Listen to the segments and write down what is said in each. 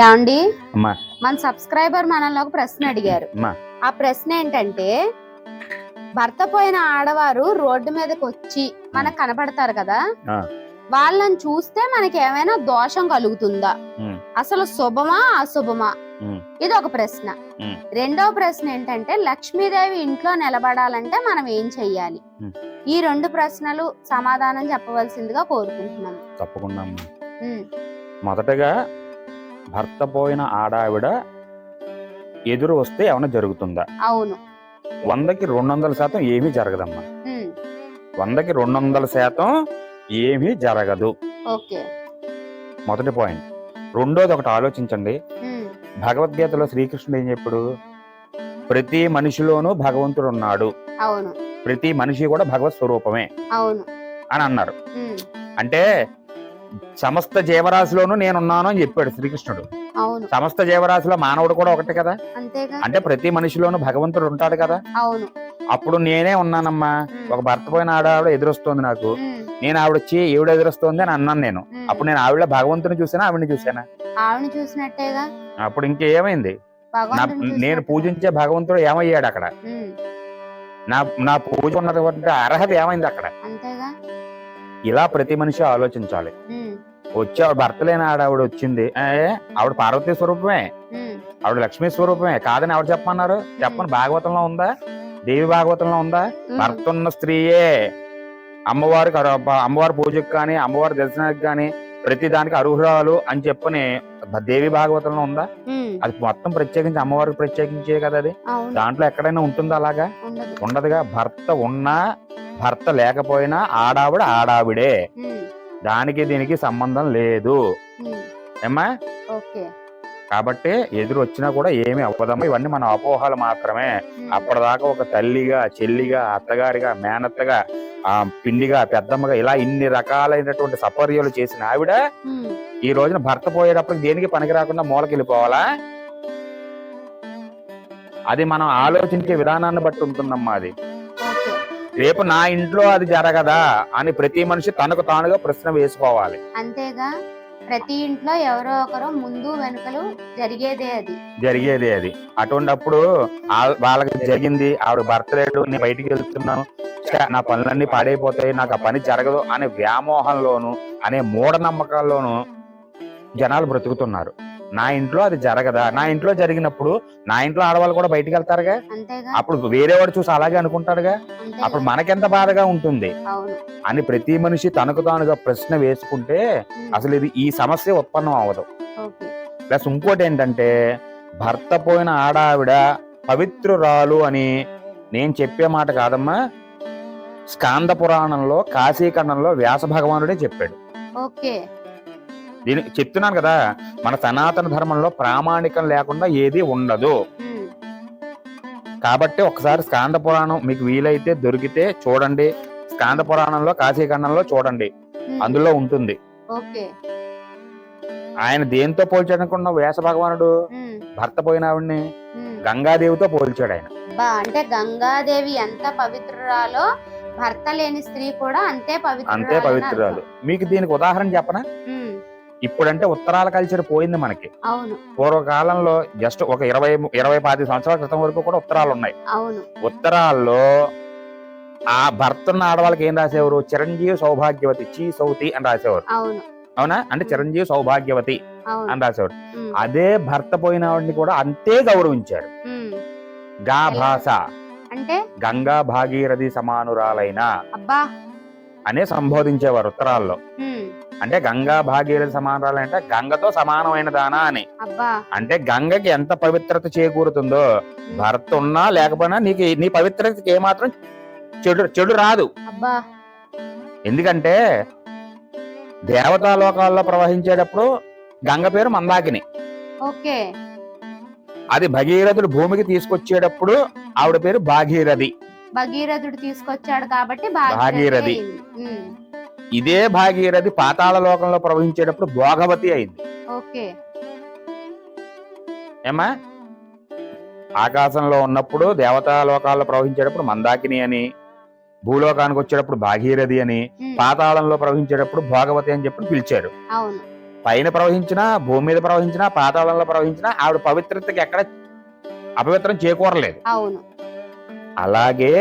ఏమండి మన సబ్స్క్రైబర్ మనల్ని ఒక ప్రశ్న అడిగారు ఆ ప్రశ్న ఏంటంటే భర్త పోయిన ఆడవారు రోడ్డు మీదకి వచ్చి మనకు కనపడతారు కదా. వాళ్ళని చూస్తే మనకి ఏమైనా దోషం కలుగుతుందా. అసలు శుభమా అశుభమా. ఇది ఒక ప్రశ్న. రెండవ ప్రశ్న ఏంటంటే లక్ష్మీదేవి ఇంట్లో నిలబడాలంటే మనం ఏం చెయ్యాలి. ఈ రెండు ప్రశ్నలు సమాధానం చెప్పవలసిందిగా కోరుకుంటున్నాము తప్పకుండా. మొదటగా భర్త పోయిన ఆడావిడ ఎదురు వస్తే ఏమైనా జరుగుతుందా? అవును. వందకి రెండు వందల శాతం ఏమీ జరగదమ్మా. వందకి రెండు వందల శాతం ఏమీ జరగదు. ఓకే. మొదటి పాయింట్. రెండోది ఒకటి ఆలోచించండి. భగవద్గీతలో శ్రీకృష్ణుడు ఏం చెప్పాడు? ప్రతి మనిషిలోనూ భగవంతుడు ఉన్నాడు. అవును. ప్రతి మనిషి కూడా భగవత్ స్వరూపమే అవును. అని అన్నారు. అంటే సమస్త జీవరాశిలోనూ నేనున్నాను అని చెప్పాడు శ్రీకృష్ణుడు. అవును. సమస్త జీవరాశిలో మానవుడు కూడా ఒకటే కదా? అంతేగా. అంటే ప్రతి మనిషిలోనూ భగవంతుడు ఉంటాడు కదా? అవును. అప్పుడు నేనే ఉన్నానమ్మా. ఒక భర్త పోయిన ఆడావిడ ఎదురొస్తోంది నాకు. నేను ఆవిడ వచ్చి ఈవిడ ఎదురొస్తోంది అని అన్నాను నేను. అప్పుడు నేను ఆవిడ భగవంతుని చూసానా ఆవిడని చూసానా? ఆవిడని చూసినట్టేగా? అప్పుడు ఇంకేమైంది? నేను. పూజించే భగవంతుడు ఏమయ్యాడు అక్కడ. నా నా పూజ ఉన్నటువంటి అర్హత ఏమైంది అక్కడ? ఇలా ప్రతి మనిషి ఆలోచించాలి. వచ్చి ఆవిడ భర్త లేని ఆడావిడ వచ్చింది ఆవిడ పార్వతీ స్వరూపమే. ఆవిడ లక్ష్మీ స్వరూపమే. కాదని ఆవిడ చెప్పమన్నారు. చెప్పని భాగవతంలో ఉందా? దేవి భాగవతంలో ఉందా. భర్త ఉన్న స్త్రీయే. అమ్మవారికి అమ్మవారి పూజకు కానీ అమ్మవారి దర్శనానికి కానీ ప్రతి దానికి అర్హురాలు అని చెప్పని దేవి భాగవతంలో ఉందా. అది మొత్తం ప్రత్యేకించి అమ్మవారికి ప్రత్యేకించే కదా అది. దాంట్లో ఎక్కడైనా ఉంటుందా అలాగా? ఉండదు. ఉండదుగా. భర్త ఉన్నా భర్త లేకపోయినా ఆడావిడ ఆడావిడే. దానికి దీనికి సంబంధం లేదు. ఏమ్మా కాబట్టి ఎదురు వచ్చినా కూడా ఏమి అవ్వదమ్మా ఇవన్నీ మన అపోహలు మాత్రమే. అప్పటిదాకా ఒక తల్లిగా చెల్లిగా అత్తగారిగా మేనత్తగా ఆ పిండిగా పెద్దమ్మగా ఇలా ఇన్ని రకాలైనటువంటి సపర్యలు చేసిన ఆవిడ. ఈ రోజున భర్త పోయేటప్పుడు దేనికి పనికి రాకుండా మూలకి వెళ్ళిపోవాలా అది మనం ఆలోచించే విధానాన్ని బట్టి ఉంటుందమ్మా అది రేపు నా ఇంట్లో అది జరగదా అని ప్రతి మనిషి తనకు తానుగా ప్రశ్న వేసుకోవాలి. అంతేగా ప్రతి ఇంట్లో ఎవరో ఒకరు ముందు వెనుకలు జరిగేదే అది. జరిగేది అది. అటువంటిప్పుడు వాళ్ళకి జరిగింది ఆవిడ భర్త లేడు నేను బయటికి వెళ్తున్నాను నా పనులన్నీ పాడైపోతాయి నాకు ఆ పని జరగదు అనే వ్యామోహంలోను అనే మూఢనమ్మకాల్లోను జనాలు బ్రతుకుతున్నారు. నా ఇంట్లో అది జరగదా? నా ఇంట్లో జరిగినప్పుడు నా ఇంట్లో ఆడవాళ్ళు కూడా బయటికి వెళ్తారుగా? అప్పుడు వేరేవాడు చూసి అలాగే అనుకుంటాడుగా? అప్పుడు మనకెంత బాధగా ఉంటుంది? అని ప్రతి మనిషి తనకు తానుగా ప్రశ్న వేసుకుంటే. అసలు ఇది ఈ సమస్య ఉత్పన్నం అవ్వదు. ప్లస్ ఇంకోటి ఏంటంటే భర్త పోయిన ఆడావిడ పవిత్రురాలు అని నేను చెప్పే మాట కాదమ్మా. స్కాంద పురాణంలో కాశీఖండంలో వ్యాస భగవానుడే చెప్పాడు. ఓకే. దీని చెప్తున్నాను కదా మన సనాతన ధర్మంలో ప్రామాణికం లేకుండా ఏది ఉండదు. కాబట్టి ఒకసారి స్కాంద పురాణం మీకు వీలైతే దొరికితే చూడండి స్కాంద పురాణంలో కాశీఖండంలో చూడండి. అందులో ఉంటుంది ఆయన దేంతో పోల్చాడనుకున్న వ్యాస భగవానుడు. భర్త పోయిన ఆవిడ్ని. గంగాదేవితో పోల్చాడు ఆయన బా అంటే గంగాదేవి ఎంత పవిత్రురాలో భర్త లేని స్త్రీ కూడా అంతే పవిత్రురాలు అంతే పవిత్రురాలు. మీకు దీనికి ఉదాహరణ చెప్పనా. ఇప్పుడంటే ఉత్తరాల కల్చర్ పోయింది మనకి. అవును. పూర్వకాలంలో జస్ట్ ఒక ఇరవై ఇరవై పాతి సంవత్సరాల క్రితం వరకు కూడా ఉత్తరాలు ఉన్నాయి అవును. ఉత్తరాల్లో ఆ భర్త ఉన్న ఆడవాళ్ళకి ఏం రాసేవారు? చిరంజీవి సౌభాగ్యవతి చీ సౌతి అని రాసేవారు. అవును. అవునా? అంటే చిరంజీవి సౌభాగ్యవతి అని రాసేవారు. అదే భర్త పోయిన ఆవిడని కూడా అంతే గౌరవించారు. ఉమ్. గా భాష అంటే? గంగా భాగీరథి సమానురాలైన అనే సంబోధించేవారు ఉత్తరాల్లో. అంటే గంగా భాగీరథి సమానురాలు అంటే గంగతో సమానమైన దానా అని. అంటే గంగకి ఎంత పవిత్రత చేకూరుతుందో భర్త ఉన్నా లేకపోయినా నీకు నీ పవిత్రతకి ఏమాత్రం చెడు చెడు రాదు. ఎందుకంటే దేవతా లోకాల్లో ప్రవహించేటప్పుడు గంగ పేరు మందాకిని. ఓకే. అది భగీరథుడు భూమికి తీసుకొచ్చేటప్పుడు ఆవిడ పేరు భాగీరథి. భగీరథుడు తీసుకొచ్చాడు కాబట్టి భాగీరథి. ఇదే భాగీరథి పాతాళ లోకంలో ప్రవహించేటప్పుడు భోగవతి అయింది. ఏమా ఆకాశంలో ఉన్నప్పుడు దేవతా లోకాల్లో ప్రవహించేటప్పుడు మందాకిని అని భూలోకానికి వచ్చేటప్పుడు భాగీరథి అని. పాతాళంలో ప్రవహించేటప్పుడు భోగవతి అని చెప్పి పిలిచారు. పైన ప్రవహించినా భూమి మీద ప్రవహించినా పాతాళంలో ప్రవహించినా ఆవిడ పవిత్రతకి ఎక్కడ అపవిత్రం చేకూరలేదు. అలాగే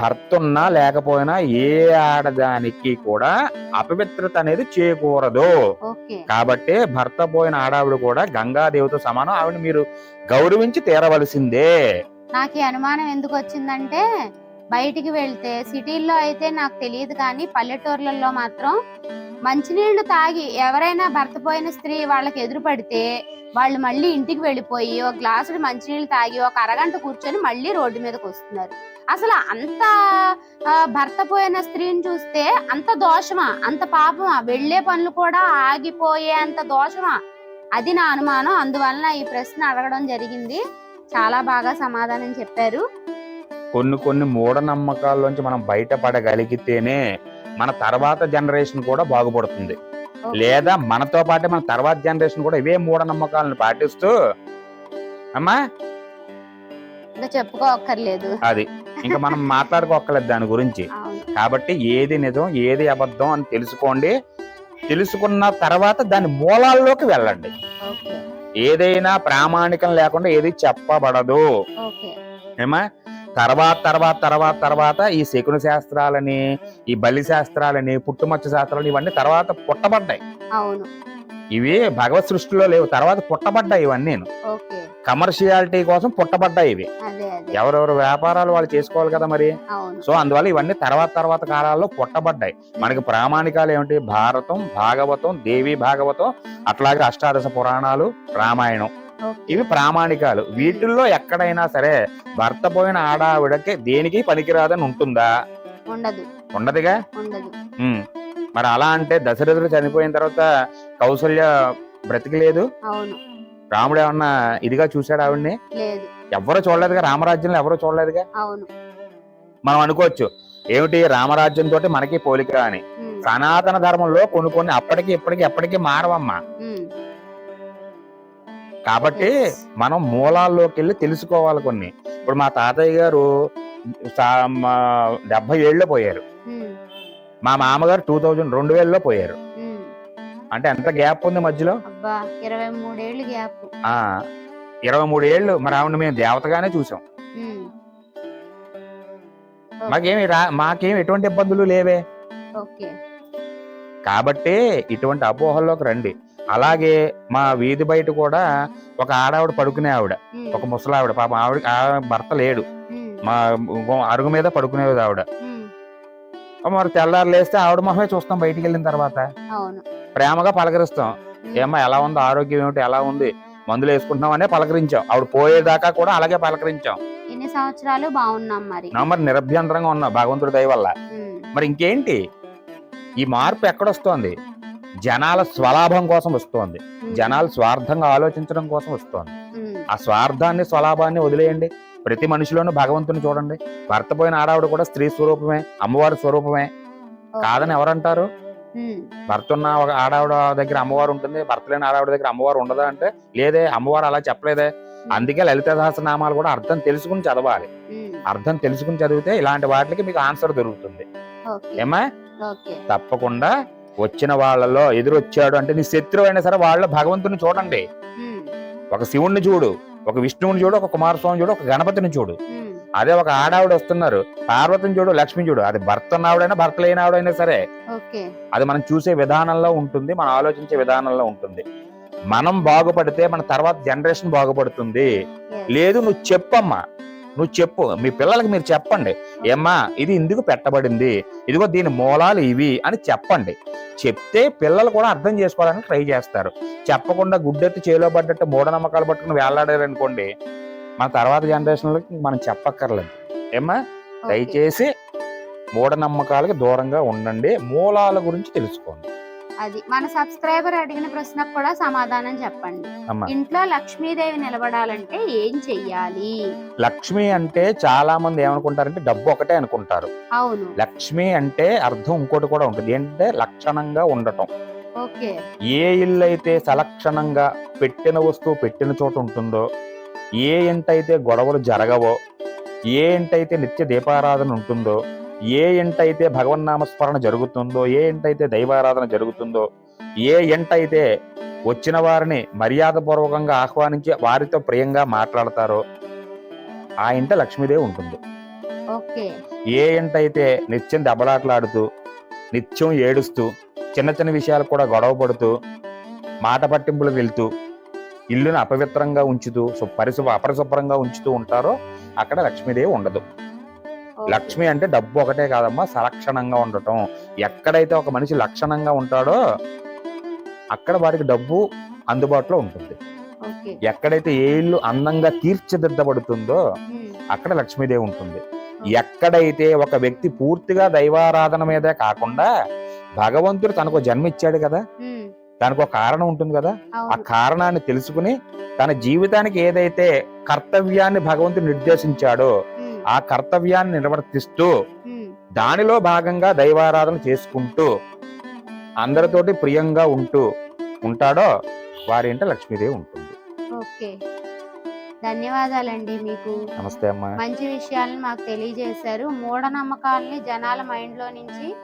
భర్త ఉన్నా లేకపోయినా ఏ ఆడదానికి కూడా అపవిత్రత అనేది ఓకే. కాబట్టి భర్త పోయిన ఆడావిడ కూడా గంగాదేవితో సమానం. ఆవిడ మీరు గౌరవించి తీరవలసిందే. నాకు అనుమానం ఎందుకు వచ్చిందంటే బయటికి వెళ్తే సిటీల్లో అయితే నాకు తెలియదు కానీ పల్లెటూర్లలో మాత్రం మంచినీళ్ళు తాగి ఎవరైనా భర్త పోయిన స్త్రీ వాళ్ళకి ఎదురు పడితే వాళ్ళు మళ్ళీ ఇంటికి వెళ్ళిపోయి ఒక గ్లాసుడు మంచినీళ్ళు తాగి ఒక అరగంట కూర్చొని మళ్ళీ రోడ్డు మీదకి వస్తున్నారు. అసలు అంత భర్త పోయిన స్త్రీని చూస్తే అంత దోషమా? అంత పాపమా? వెళ్ళే పనులు కూడా ఆగిపోయే అంత దోషమా? అది నా అనుమానం. అందువలన ఈ ప్రశ్న అడగడం జరిగింది. చాలా బాగా సమాధానం చెప్పారు. కొన్ని కొన్ని మూఢనమ్మకాల్లోంచి మనం బయటపడగలిగితేనే మన తర్వాత జనరేషన్ కూడా బాగుపడుతుంది. లేదా మనతో పాటే మన తర్వాత జనరేషన్ కూడా ఇవే మూఢనమ్మకాలను పాటిస్తూ అమ్మా? ఇంకా చెప్పుకోక్కర్లేదు. అది. ఇంకా మనం మాట్లాడుకోక్కర్లేదు దాని గురించి. కాబట్టి ఏది నిజం ఏది అబద్ధం అని తెలుసుకోండి. తెలుసుకున్న తర్వాత దాని మూలాల్లోకి వెళ్ళండి. ఏదైనా ప్రామాణికం లేకుండా ఏది చెప్పబడదు. ఏమా తర్వాత తర్వాత తర్వాత తర్వాత ఈ శకున శాస్త్రాలని ఈ బలి శాస్త్రాలని పుట్టుమచ్చ శాస్త్రాలని ఇవన్నీ తర్వాత పుట్టబడ్డాయి. అవును. ఇవి భగవత్ సృష్టిలో లేవు. తర్వాత పుట్టబడ్డాయి ఇవన్నీ కమర్షియాలిటీ కోసం పుట్టబడ్డాయి ఇవి. ఎవరెవరు వ్యాపారాలు వాళ్ళు చేసుకోవాలి కదా మరి? సో అందువల్ల ఇవన్నీ తర్వాత తర్వాత కాలాల్లో పుట్టబడ్డాయి. మనకి ప్రామాణికాలు ఏమిటి? భారతం భాగవతం దేవి భాగవతం అట్లాగే అష్టాదశ పురాణాలు రామాయణం. ఇవి ప్రామాణికాలు. వీటిల్లో ఎక్కడైనా సరే భర్త పోయిన ఆడావిడకి దేనికి పనికిరాదని ఉంటుందా? ఉండదు. ఉండదుగా. మరి అలా అంటే దశరథుడు చనిపోయిన తర్వాత కౌసల్య బ్రతికలేదు? రాముడు ఏమన్నా ఇదిగా చూశాడు ఆవిడ్ని? ఎవరు చూడలేదుగా రామరాజ్యంలో ఎవరు చూడలేదుగా? మనం అనుకోవచ్చు ఏమిటి రామరాజ్యం తోటి మనకి పోలిక అని. సనాతన ధర్మంలో కొన్ని కొన్ని అప్పటికి ఇప్పటికి ఎప్పటికీ మారవమ్మా. కాబట్టి. మనం మూలాల్లోకి వెళ్ళి తెలుసుకోవాలి కొన్ని. ఇప్పుడు మా తాతయ్య గారు డెబ్బై ఏళ్ళలో పోయారు. మా మామగారు టూ థౌజండ్ రెండు వేలలో పోయారు. అంటే ఎంత గ్యాప్ ఉంది మధ్యలో? ఇరవై గ్యాప్. మూడు ఏళ్ళు మరి ఆవిడ మేము దేవతగానే చూసాం. మాకేమి రా మాకేమి ఎటువంటి ఇబ్బందులు లేవే. కాబట్టి ఇటువంటి అపోహల్లోకి రండి. అలాగే మా వీధి బయట కూడా ఒక ఆడావిడ పడుకునే ఆవిడ. ఒక ముసలావిడ. పాపం ఆవిడ భర్త లేడు. మా అరుగు మీద పడుకునేది ఆవిడ. మరి తెల్లారు లేస్తే ఆవిడ మొహమే చూస్తాం బయటికి వెళ్ళిన తర్వాత. ప్రేమగా పలకరిస్తాం. ఏమ్మా ఎలా ఉంది? ఆరోగ్యం ఏమిటి? ఎలా ఉంది? మందులు వేసుకుంటున్నాం అనే పలకరించాం. ఆవిడ పోయేదాకా కూడా అలాగే పలకరించాం. ఇన్ని సంవత్సరాలు బాగున్నాం మరి? మరి నిరభ్యంతరంగా ఉన్నా భగవంతుడి దయ వల్ల. మరి ఇంకేంటి? ఈ మార్పు ఎక్కడొస్తోంది జనాల స్వలాభం కోసం వస్తోంది. జనాలు స్వార్థంగా ఆలోచించడం కోసం వస్తోంది. ఆ స్వార్థాన్ని స్వలాభాన్ని వదిలేయండి. ప్రతి మనిషిలోనూ భగవంతుని చూడండి. భర్త పోయిన ఆడావిడ కూడా స్త్రీ స్వరూపమే అమ్మవారి స్వరూపమే. కాదని ఎవరంటారు? భర్త ఉన్న ఒక ఆడావిడ దగ్గర అమ్మవారు ఉంటుంది భర్త లేని ఆడావిడ దగ్గర అమ్మవారు ఉండదా అంటే లేదే అమ్మవారు అలా చెప్పలేదే. అందుకే లలిత సహస్రనామాలు కూడా అర్థం తెలుసుకుని చదవాలి. అర్థం తెలుసుకుని చదివితే ఇలాంటి వాటికి మీకు ఆన్సర్ దొరుకుతుంది. ఏమా తప్పకుండా వచ్చిన వాళ్ళలో ఎదురొచ్చాడు అంటే నీ శత్రువు అయినా సరే వాళ్ళ భగవంతుని చూడండి. ఒక శివుణ్ణి చూడు ఒక విష్ణువుని చూడు ఒక కుమారస్వామి చూడు ఒక గణపతిని చూడు. అదే ఒక ఆడావిడ వస్తున్నారు. పార్వతిని చూడు లక్ష్మి చూడు. అది భర్త ఉన్నవాడైనా భర్త లేని ఆవిడైనా సరే అది మనం చూసే విధానంలో ఉంటుంది మనం ఆలోచించే విధానంలో ఉంటుంది. మనం బాగుపడితే మన తర్వాత జనరేషన్ బాగుపడుతుంది. లేదు నువ్వు చెప్పమ్మా. నువ్వు చెప్పు. మీ పిల్లలకి మీరు చెప్పండి. ఏమ్మా ఇది ఇందుకు పెట్టబడింది? ఇదిగో దీని మూలాలు ఇవి అని చెప్పండి. చెప్తే పిల్లలు కూడా అర్థం చేసుకోవడానికి ట్రై చేస్తారు. చెప్పకుండా గుడ్డెత్తి చేలో పడ్డట్టు మూఢనమ్మకాలు పట్టుకుని వేలాడారు అనుకోండి మన తర్వాత జనరేషన్లకి మనం చెప్పక్కర్లేదు. ఏమ్మా. దయచేసి మూఢనమ్మకాలకి దూరంగా ఉండండి. మూలాల గురించి తెలుసుకోండి. అది. మన సబ్స్క్రైబర్ అడిగిన ప్రశ్నకు కూడా సమాధానం చెప్పండి. అమ్మా. ఇంట్లో లక్ష్మీదేవి నిలబడాలంటే ఏం చెయ్యాలి? లక్ష్మి అంటే చాలా మంది ఏమనుకుంటారంటే డబ్బు ఒకటే అనుకుంటారు. అవును. లక్ష్మి అంటే అర్థం ఇంకోటి కూడా ఉంటుంది. ఏంటంటే లక్షణంగా ఉండటం. ఓకే. ఏ ఇల్లు అయితే సలక్షణంగా పెట్టిన వస్తువు పెట్టిన చోట ఉంటుందో ఏ ఇంటైతే గొడవలు జరగవో ఏ ఇంటైతే నిత్య దీపారాధన ఉంటుందో ఏ ఇంటైతే భగవన్నామస్మరణ జరుగుతుందో ఏ ఇంటైతే దైవారాధన జరుగుతుందో ఏ ఎంట అయితే వచ్చిన వారిని మర్యాదపూర్వకంగా ఆహ్వానించి వారితో ప్రియంగా మాట్లాడతారో ఆ ఇంట లక్ష్మీదేవి ఉంటుంది ఏ అయితే నిత్యం దెబ్బలాటలాడుతూ నిత్యం ఏడుస్తూ చిన్న చిన్న విషయాలు కూడా గొడవ పడుతూ మాట పట్టింపులకు వెళ్తూ ఇల్లును అపవిత్రంగా ఉంచుతూ పరిశుభ్ర అపరిశుభ్రంగా ఉంచుతూ ఉంటారో అక్కడ లక్ష్మీదేవి ఉండదు. లక్ష్మి అంటే డబ్బు ఒకటే కాదమ్మా సలక్షణంగా ఉండటం. ఎక్కడైతే ఒక మనిషి లక్షణంగా ఉంటాడో అక్కడ వారికి డబ్బు అందుబాటులో ఉంటుంది. ఎక్కడైతే ఏ ఇల్లు అందంగా తీర్చిదిద్దబడుతుందో అక్కడ లక్ష్మీదేవి ఉంటుంది. ఎక్కడైతే ఒక వ్యక్తి పూర్తిగా దైవారాధన మీదే కాకుండా భగవంతుడు తనకు జన్మ ఇచ్చాడు కదా దానికి ఒక కారణం ఉంటుంది కదా ఆ కారణాన్ని తెలుసుకుని తన జీవితానికి ఏదైతే కర్తవ్యాన్ని భగవంతుడు నిర్దేశించాడో ఆ కర్తవ్యాన్ని నిర్వర్తిస్తూ దానిలో భాగంగా దైవారాధన చేసుకుంటూ అందరితోటి ప్రియంగా ఉంటూ ఉంటాడో వారి ఇంట లక్ష్మీదేవి ఉంటుంది. ఓకే. ధన్యవాదాలండి మీకు. నమస్తే అమ్మా. మంచి విషయాలను మాకు తెలియజేశారు. మూఢనమ్మకాలని జనాల మైండ్లో నుంచి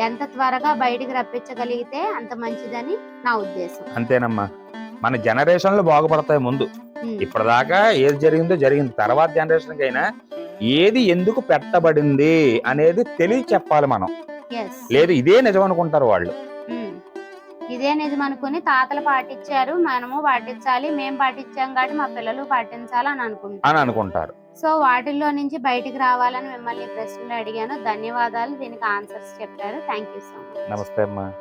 ఎంత త్వరగా బయటికి రప్పించగలిగితే అంత మంచిదని నా ఉద్దేశం. అంతేనమ్మా. మన జనరేషన్లు బాగుపడతాయి ముందు. ఇప్పటిదాకా ఏది జరిగిందో జరిగింది. తర్వాత జనరేషన్ అయినా ఏది ఎందుకు పెట్టబడింది అనేది తెలియ చెప్పాలి మనం. లేదు ఇదే నిజం అనుకుంటారు వాళ్ళు. ఉమ్. ఇదే నిజం అనుకుని తాతలు పాటించారు మనము పాటించాలి మేము పాటించాం కాబట్టి మా పిల్లలు పాటించాలి అని అనుకుంటాం అని అనుకుంటారు. సో వాటిల్లో నుంచి బయటికి రావాలని మిమ్మల్ని ప్రశ్నలు అడిగాను. ధన్యవాదాలు. దీనికి ఆన్సర్స్ చెప్పారు. థ్యాంక్ యూ సో మచ్ నమస్తే అమ్మా.